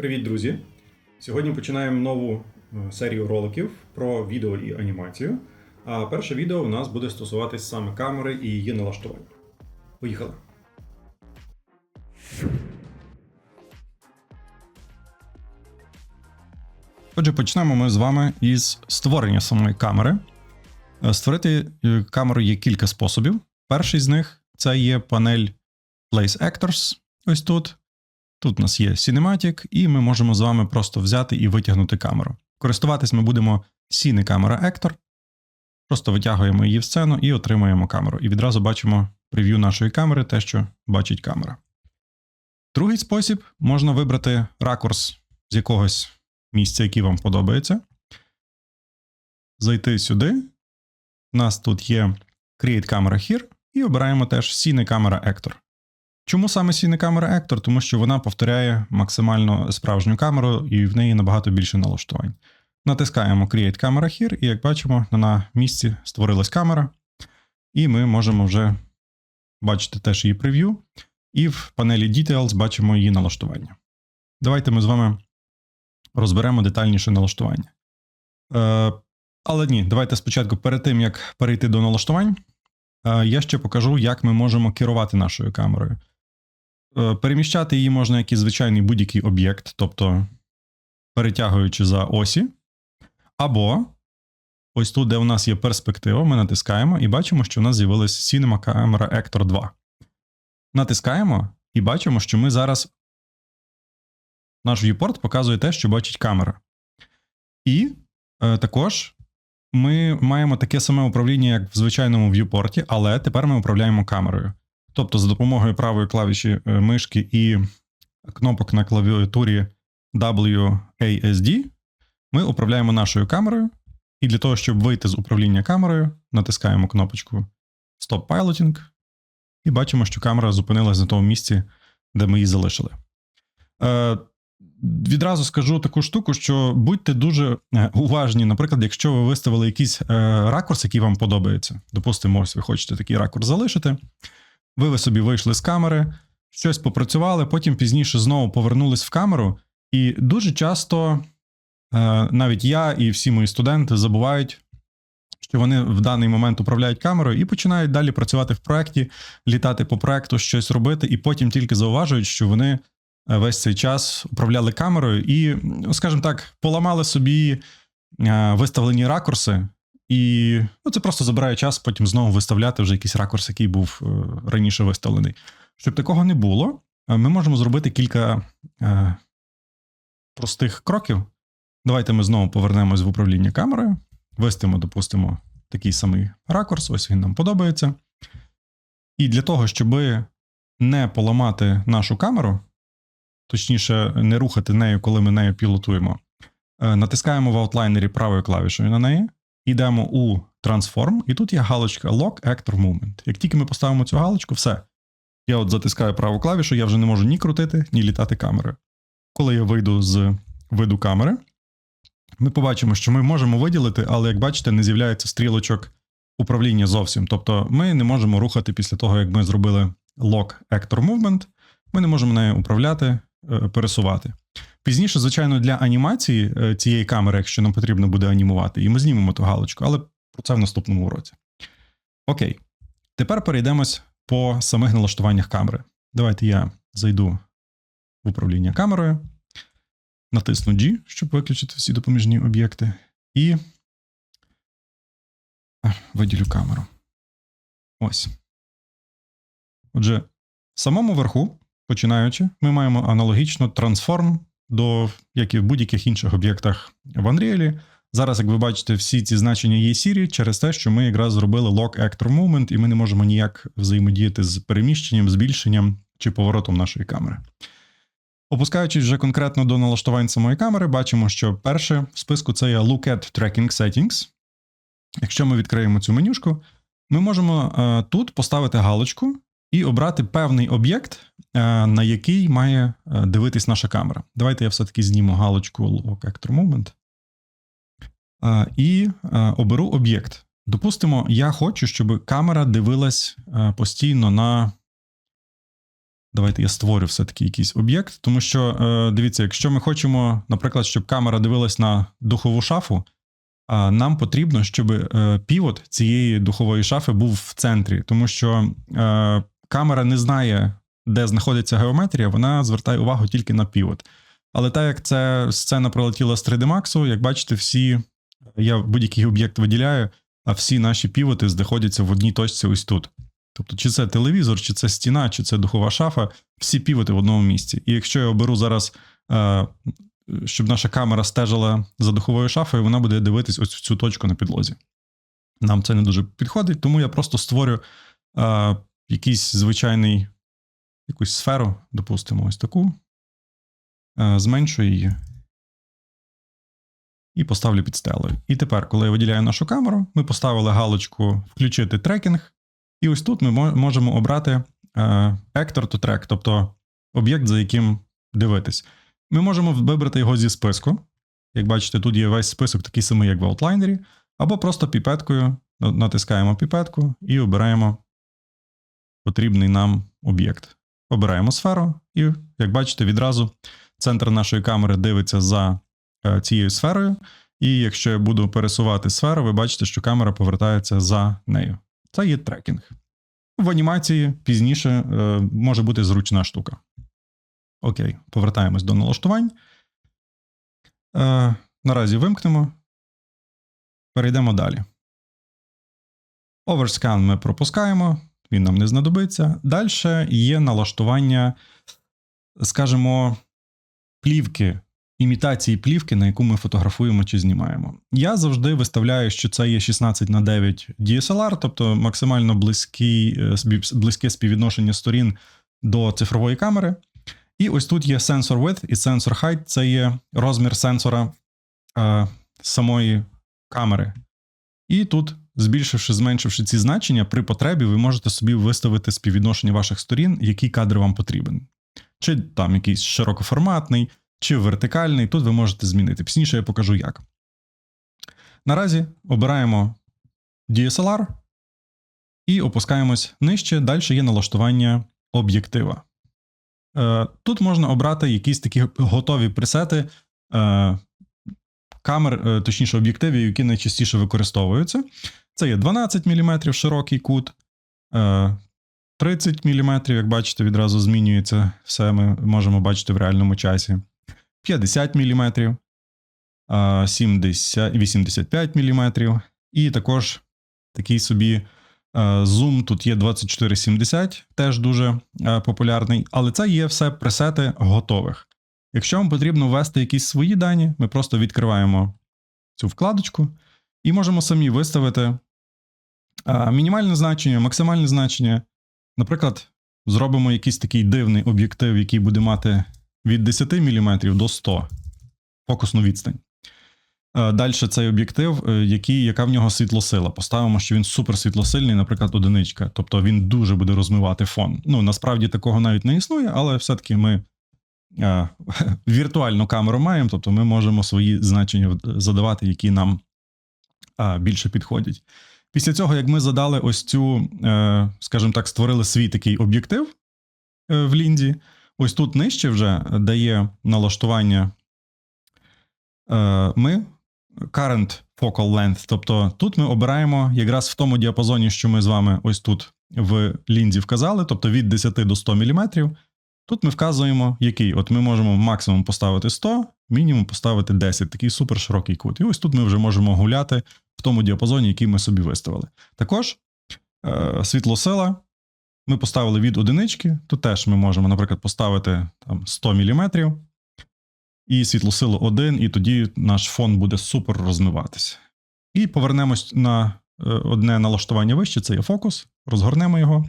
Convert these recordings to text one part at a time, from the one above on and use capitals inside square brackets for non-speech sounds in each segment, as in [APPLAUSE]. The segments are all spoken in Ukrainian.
Привіт, друзі! Сьогодні починаємо нову е, серію роликів про відео і анімацію. А перше відео у нас буде стосуватись саме камери і її налаштування. Поїхали! Отже, почнемо ми з вами із створення самої камери. Е, Створити е, камеру є кілька способів. Перший з них це є панель Place Actors. Ось тут. Тут у нас є Cinematic, і ми можемо з вами просто взяти і витягнути камеру. Користуватись ми будемо Cine Camera Actor. Просто витягуємо її в сцену і отримуємо камеру. І відразу бачимо прев'ю нашої камери, те, що бачить камера. Другий спосіб можна вибрати ракурс з якогось місця, який вам подобається. Зайти сюди. У нас тут є Create Camera Here, і обираємо теж Cine Camera Actor. Чому саме Cine Camera Actor? Тому що вона повторяє максимально справжню камеру, і в неї набагато більше налаштувань. Натискаємо Create Camera Here, і як бачимо, на місці створилась камера, і ми можемо вже бачити теж її прев'ю. І в панелі Details бачимо її налаштування. Давайте ми з вами розберемо детальніше налаштування. Е, але ні, давайте спочатку, перед тим як перейти до налаштувань, е, я ще покажу, як ми можемо керувати нашою камерою. Е, Переміщати її можна як і звичайний будь-який об'єкт, тобто перетягуючи за осі. Або ось тут, де у нас є перспектива, ми натискаємо і бачимо, що у нас з'явилась Cinema Camera Actor 2. Натискаємо і бачимо, що ми зараз. Наш viewport показує те, що бачить камера. І е, також ми маємо таке саме управління, як в звичайному viewport, але тепер ми управляємо камерою. Тобто, за допомогою правої клавіші е, мишки і кнопок на клавіатурі WASD ми управляємо нашою камерою. І для того, щоб вийти з управління камерою, натискаємо кнопочку Stop Piloting, і бачимо, що камера зупинилась на тому місці, де ми її залишили. Е, Відразу скажу таку штуку, що будьте дуже е, уважні, наприклад, якщо ви виставили якийсь е, ракурс, який вам подобається. Допустимо, ось ви хочете такий ракурс залишити. Ви, ви собі вийшли з камери, щось попрацювали, потім пізніше знову повернулись в камеру, і дуже часто е, навіть я і всі мої студенти забувають, що вони в даний момент управляють камерою і починають далі працювати в проєкті, літати по проєкту, щось робити, і потім тільки зауважують, що вони е, весь цей час управляли камерою і, скажімо так, поламали собі е, виставлені ракурси. І ну, це просто забирає час, потім знову виставляти вже якийсь ракурс, який був е, раніше виставлений. Щоб такого не було, е, ми можемо зробити кілька е, простих кроків. Давайте ми знову повернемось в управління камерою, виставимо, допустимо, такий самий ракурс, ось він нам подобається. І для того, щоб не поламати нашу камеру, точніше, не рухати нею, коли ми нею пілотуємо, е, натискаємо в аутлайнері правою клавішою на неї, йдемо у Transform, і тут є галочка Lock Actor Movement. Як тільки ми поставимо цю галочку, все. Я от затискаю праву клавішу, я вже не можу ні крутити, ні літати камерою. Коли я вийду з виду камери, ми побачимо, що ми можемо виділити, але, як бачите, не з'являється стрілочок управління зовсім. Тобто ми не можемо рухати після того, як ми зробили Lock Actor Movement, ми не можемо нею управляти, е, пересувати. Пізніше, звичайно, для анімації е, цієї камери, якщо нам потрібно буде анімувати, і ми знімемо ту галочку, але про це в наступному уроці. Окей. Тепер перейдемось по самих налаштуваннях камери. Давайте я зайду в управління камерою, натисну G, щоб виключити всі допоміжні об'єкти, і виділю камеру. Ось. Отже, в самому верху, починаючи, ми маємо аналогічно трансформ до як і в будь-яких інших об'єктах в Unreal. Зараз, як ви бачите, всі ці значення є сірі через те, що ми якраз зробили Lock Actor Movement, і ми не можемо ніяк взаємодіяти з переміщенням, збільшенням чи поворотом нашої камери. Опускаючись вже конкретно до налаштувань самої камери, бачимо, що перше в списку це є Look at Tracking Settings. Якщо ми відкриємо цю менюшку, ми можемо е, тут поставити галочку і обрати певний об'єкт, е, на який має е, дивитись наша камера. Давайте я все-таки зніму галочку Actor Movement. Е, І оберу об'єкт. Допустимо, я хочу, щоб камера дивилась постійно на Давайте я створю все-таки якийсь об'єкт, тому що дивіться, якщо ми хочемо, наприклад, щоб камера дивилась на духову шафу, нам потрібно, щоб півот цієї духової шафи був в центрі, тому що камера не знає, де знаходиться геометрія, вона звертає увагу тільки на півот. Але так як це сцена пролетіла з 3D Max, як бачите, всі я будь-який об'єкт виділяю, а всі наші півоти знаходяться в одній точці ось тут. Тобто, чи це телевізор, чи це стіна, чи це духова шафа, всі півоти в одному місці. І якщо я оберу зараз, е, щоб наша камера стежила за духовою шафою, вона буде дивитись ось в цю точку на підлозі. Нам це не дуже підходить, тому я просто створю е, якийсь звичайний якусь сферу, допустимо, ось таку, е, зменшую її і поставлю під стелею. І тепер, коли я виділяю нашу камеру, ми поставили галочку включити трекінг. І ось тут ми можемо обрати е, Actor to Track, тобто об'єкт, за яким дивитись. Ми можемо вибрати його зі списку. Як бачите, тут є весь список такий самий, як в аутлайнері, або просто піпеткою натискаємо піпетку і обираємо потрібний нам об'єкт. Обираємо сферу, і, як бачите, відразу центр нашої камери дивиться за е, цією сферою. І якщо я буду пересувати сферу, ви бачите, що камера повертається за нею. Це є трекінг. В анімації пізніше е, може бути зручна штука. Окей, повертаємось до налаштувань. Е, Наразі вимкнемо. Перейдемо далі. Overscan ми пропускаємо, він нам не знадобиться. Далі є налаштування, скажімо, плівки імітації плівки, на яку ми фотографуємо чи знімаємо. Я завжди виставляю, що це є 16 на 9 DSLR, тобто максимально близький, е, близьке співвідношення сторін до цифрової камери. І ось тут є сенсор width і сенсор height, це є розмір сенсора е, самої камери. І тут, збільшивши, зменшивши ці значення, при потребі ви можете собі виставити співвідношення ваших сторін, який кадр вам потрібен. Чи там якийсь широкоформатний, чи вертикальний. Тут ви можете змінити. Пізніше я покажу як. Наразі обираємо DSLR і опускаємось нижче. Далі є налаштування об'єктива. Е, тут можна обрати якісь такі готові пресети е, камер, е, точніше, об'єктивів, які найчастіше використовуються. Це є 12 мм широкий кут, 30 мм, як бачите, відразу змінюється все. Ми можемо бачити в реальному часі. 50 мм, 70, 85 мм, і також такий собі зум тут є 2470, теж дуже популярний, але це є все пресети готових. Якщо вам потрібно ввести якісь свої дані, ми просто відкриваємо цю вкладочку і можемо самі виставити мінімальне значення, максимальне значення. Наприклад, зробимо якийсь такий дивний об'єктив, який буде мати від 10 мм до 100 фокусну відстань. Е, Далі цей об'єктив, е, який, яка в нього світлосила. Поставимо, що він супер світлосильний, наприклад, одиничка. Тобто він дуже буде розмивати фон. Ну, насправді такого навіть не існує, але все-таки ми е, [LAUGHS] віртуальну камеру маємо, тобто ми можемо свої значення задавати, які нам більше підходять. Після цього, як ми задали ось цю, скажімо так, створили свій такий об'єктив в лінзі, Ось тут нижче вже дає налаштування е, ми current focal length. Тобто тут ми обираємо якраз в тому діапазоні, що ми з вами ось тут в лінзі вказали, тобто від 10 до 100 мм. Тут ми вказуємо, який. От ми можемо максимум поставити 100, мінімум поставити 10, такий супер широкий кут. І ось тут ми вже можемо гуляти в тому діапазоні, який ми собі виставили. Також е, світлосила ми поставили від одинички, то теж ми можемо, наприклад, поставити там 100 мм і світлосилу 1, і тоді наш фон буде супер розмиватися. І повернемось на е, одне налаштування вище, це є фокус, розгорнемо його.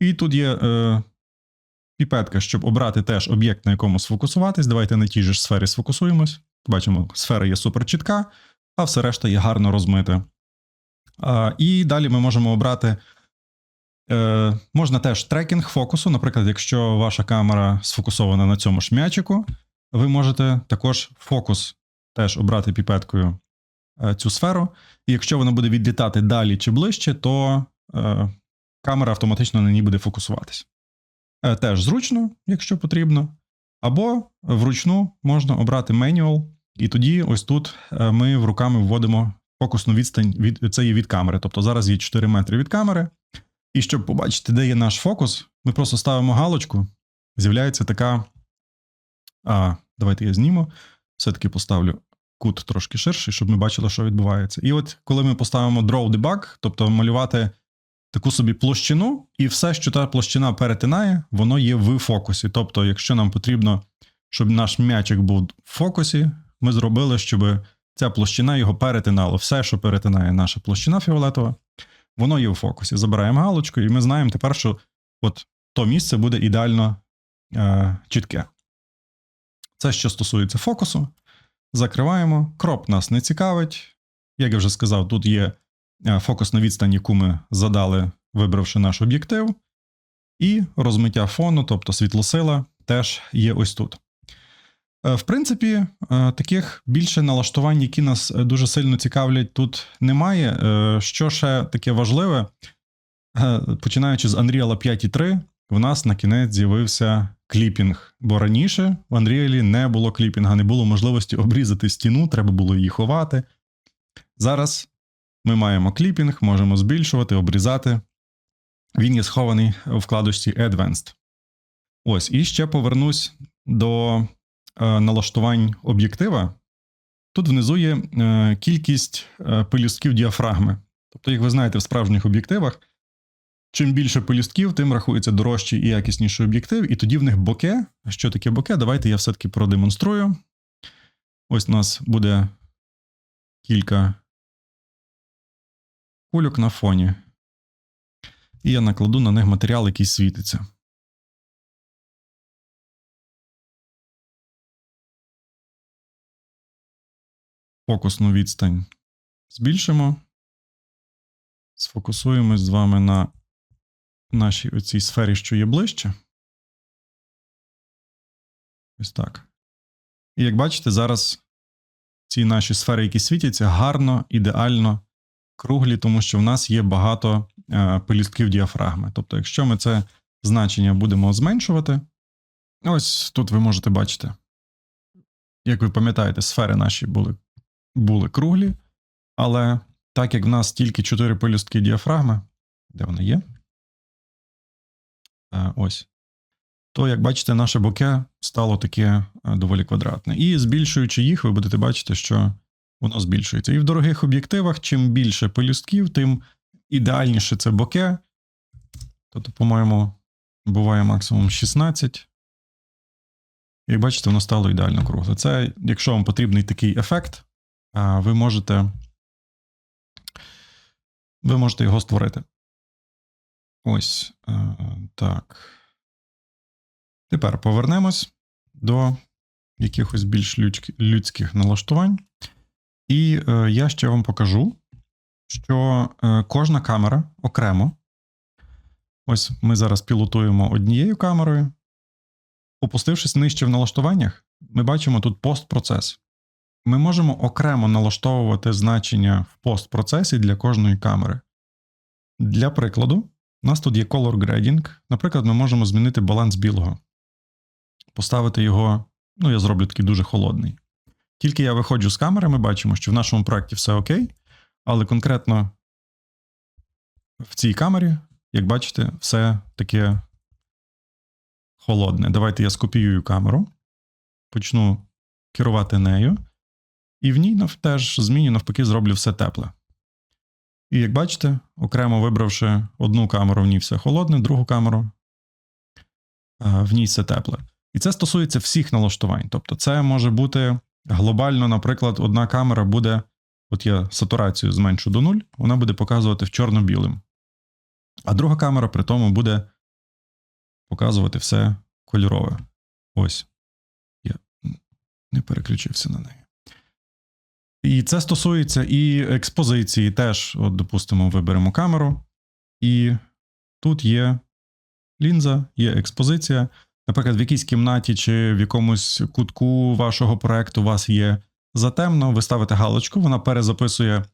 І тут є е, піпетка, щоб обрати теж об'єкт, на якому сфокусуватись. Давайте на тій же сфері сфокусуємось. Бачимо, сфера є супер чітка, а все решта є гарно розмите. І далі ми можемо обрати Е, Можна теж трекінг фокусу. Наприклад, якщо ваша камера сфокусована на цьому ж м'ячику, ви можете також фокус теж обрати піпеткою е, цю сферу. І якщо вона буде відлітати далі чи ближче, то е, камера автоматично на ній буде фокусуватись. Е, Теж зручно, якщо потрібно. Або вручну можна обрати менюал, і тоді ось тут е, ми в руками вводимо фокусну відстань від це є від камери. Тобто зараз є 4 метри від камери. І щоб побачити, де є наш фокус, ми просто ставимо галочку. З'являється така. А, Давайте я зніму. Все-таки поставлю кут трошки ширший, щоб ми бачили, що відбувається. І от коли ми поставимо Draw Debug, тобто малювати таку собі площину, і все, що та площина перетинає, воно є в фокусі. Тобто, якщо нам потрібно, щоб наш м'ячик був в фокусі, ми зробили, щоб ця площина його перетинала. Все, що перетинає наша площина фіолетова, воно є в фокусі. Забираємо галочку, і ми знаємо тепер, що от то місце буде ідеально е, чітке. Це що стосується фокусу. Закриваємо. Кроп нас не цікавить. Як я вже сказав, тут є е, фокусна відстань, яку ми задали, вибравши наш об'єктив. І розмиття фону, тобто світлосила, теж є ось тут. Е, В принципі, е, таких більше налаштувань, які нас дуже сильно цікавлять, тут немає. Що ще таке важливе, починаючи з Unreal 5.3, в нас на кінець з'явився кліпінг. Бо раніше в Unreal не було кліпінга, не було можливості обрізати стіну, треба було її ховати. Зараз ми маємо кліпінг, можемо збільшувати, обрізати. Він є схований у вкладочці Advanced. Ось, і ще повернусь до е, налаштувань об'єктива. Тут внизу є е, кількість е, пелюстків діафрагми. Тобто, як ви знаєте, в справжніх об'єктивах, чим більше пелюстків, тим рахується дорожчий і якісніший об'єктив, і тоді в них боке. Що таке боке? Давайте я все-таки продемонструю. Ось у нас буде кілька кульок на фоні. І я накладу на них матеріал, який світиться. Фокусну відстань збільшимо. Сфокусуємось з вами на нашій оцій сфері, що є ближче. Ось так. І як бачите, зараз ці наші сфери, які світяться, гарно, ідеально круглі, тому що в нас є багато е, пелюстків діафрагми. Тобто, якщо ми це значення будемо зменшувати, ось тут ви можете бачити, як ви пам'ятаєте, сфери наші були, були круглі, але так як в нас тільки 4 пелюстки діафрагми, де вони є? Е, ось. То, як бачите, наше боке стало таке е, доволі квадратне. І збільшуючи їх, ви будете бачити, що воно збільшується. І в дорогих об'єктивах, чим більше пелюстків, тим ідеальніше це боке. Тобто, по-моєму, буває максимум 16. Як бачите, воно стало ідеально кругле. Це, якщо вам потрібний такий ефект, ви можете, ви можете його створити. Ось так. Тепер повернемось до якихось більш людських налаштувань. І е, я ще вам покажу, що е, кожна камера окремо. Ось ми зараз пілотуємо однією камерою. Опустившись нижче в налаштуваннях, ми бачимо тут постпроцес. Ми можемо окремо налаштовувати значення в постпроцесі для кожної камери. Для прикладу, у нас тут є Color Grading. Наприклад, ми можемо змінити баланс білого, поставити його, ну, я зроблю такий дуже холодний. Тільки я виходжу з камери, ми бачимо, що в нашому проєкті все окей, але конкретно в цій камері, як бачите, все таке холодне. Давайте я скопіюю камеру, почну керувати нею, і в ній теж зміню, навпаки, зроблю все тепле. І як бачите, окремо вибравши одну камеру, в ній все холодне, другу камеру, в ній все тепле. І це стосується всіх налаштувань. Тобто, це може бути глобально, наприклад, одна камера буде, от я сатурацію зменшу до нуль, вона буде показувати в чорно-білим. А друга камера при тому буде показувати все кольорове. Ось. Я не переключився на неї. І це стосується і експозиції теж. От, допустимо, виберемо камеру, і тут є лінза, є експозиція. Наприклад, в якійсь кімнаті чи в якомусь кутку вашого проекту у вас є затемно, ви ставите галочку, вона перезаписує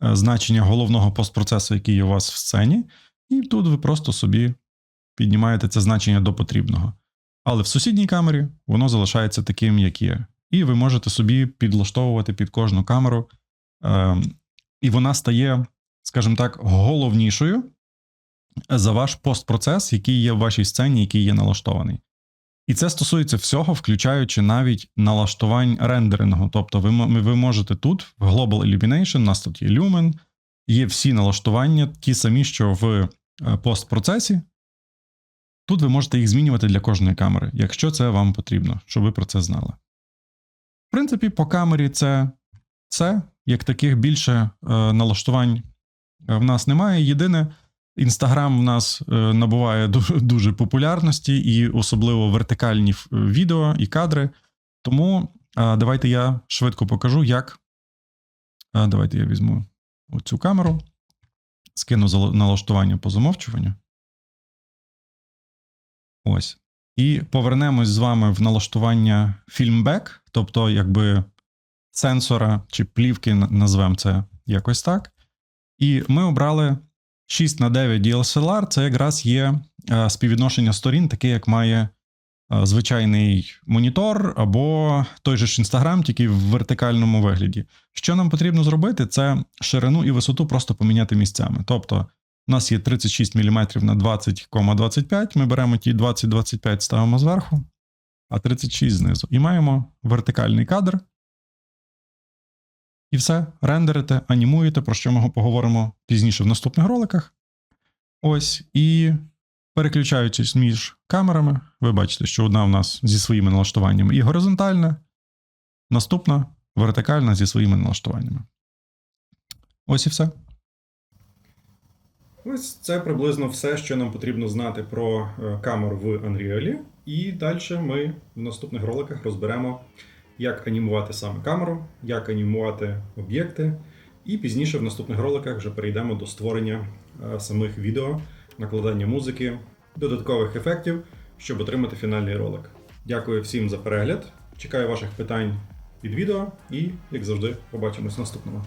значення головного постпроцесу, який є у вас в сцені, і тут ви просто собі піднімаєте це значення до потрібного. Але в сусідній камері воно залишається таким, як є. І ви можете собі підлаштовувати під кожну камеру. Е, і вона стає, скажімо так, головнішою за ваш постпроцес, який є в вашій сцені, який є налаштований. І це стосується всього, включаючи навіть налаштувань рендерингу. Тобто, ви, ви можете тут, в Global Illumination, у нас тут є Lumen, є всі налаштування, ті самі, що в е, постпроцесі. Тут ви можете їх змінювати для кожної камери, якщо це вам потрібно, щоб ви про це знали. В принципі, по камері це все. Як таких більше е, налаштувань е, в нас немає. Єдине, Інстаграм в нас е, набуває ду- дуже популярності, і особливо вертикальні відео і кадри. Тому е, давайте я швидко покажу, як. Е, Давайте я візьму оцю камеру, скину налаштування по замовчуванню. Ось. І повернемось з вами в налаштування FilmBack, тобто, якби сенсора чи плівки, назвемо це якось так. І ми обрали 6 на 9 DSLR, це якраз є е, співвідношення сторін, таке, як має е, звичайний монітор або той же ж Instagram, тільки в вертикальному вигляді. Що нам потрібно зробити, це ширину і висоту просто поміняти місцями. Тобто, у нас є 36 мм на 20,25. Ми беремо ті 20-25, ставимо зверху, а 36 знизу. І маємо вертикальний кадр. І все, рендерите, анімуєте, про що ми поговоримо пізніше в наступних роликах. Ось, і переключаючись між камерами, ви бачите, що одна в нас зі своїми налаштуваннями і горизонтальна, наступна вертикальна зі своїми налаштуваннями. Ось і все. Ось це приблизно все, що нам потрібно знати про е, камеру в Unreal. І далі ми в наступних роликах розберемо, як анімувати саме камеру, як анімувати об'єкти. І пізніше в наступних роликах вже перейдемо до створення е, самих відео, накладання музики, додаткових ефектів, щоб отримати фінальний ролик. Дякую всім за перегляд. Чекаю ваших питань під відео і, як завжди, побачимось в наступному.